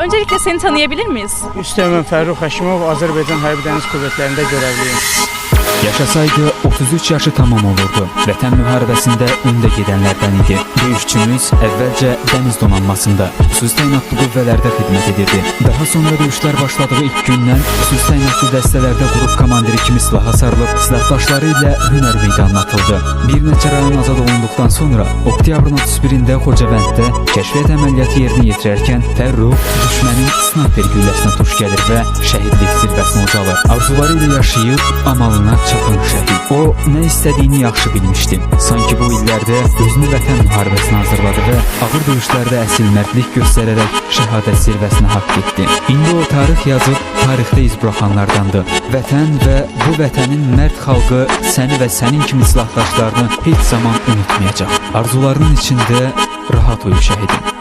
Öncelikle seni tanıyabilir miyiz? Üsteğmen Fərrux Həşimov Azərbaycan Hərbi Dəniz Qüvvələrində görevliyim. Yaşasaydı 33 yaşı tamam olurdu. Vətən müharibəsində öndə gedənlərdən idi. Döyüşçümüz əvvəlcə dəniz donanmasında, xüsusi təyinatlı qüvvələrdə xidmət edirdi. Daha sonra döyüşlər başladığı ilk gündən xüsusi təyinatlı dəstələrdə qrup komandiri kimi silaha sarılıb, silahdaşları ilə hünər meydanına atıldı. Bir neçə rayon azad olunduqdan sonra oktyabrın 31-də Xocavənddə kəşfiyyat əməliyyatı yerinə yetirərkən Fərrux düşmənin snayper gülləsinə tuş gəlir və şəhidlik zirvəsinə ucalır. Arzuları ilə yaşayıb amalına çatan şəhid. O nə istədiyini yaxşı bilmişdi. Sanki bu illərdə özünü vətən müharibəsinə hazırladı və ağır döyüşlərdə əsil mərdlik göstərərək şəhadət zirvəsinə haqq etdi. İndi o tarix yazıb tarixdə iz buraxanlardandır. Vətən və bu vətənin mərd xalqı səni və sənin kimi silahdaşlarını heç zaman unutmayacaq. Arzularının içində rahat uyu şəhidim.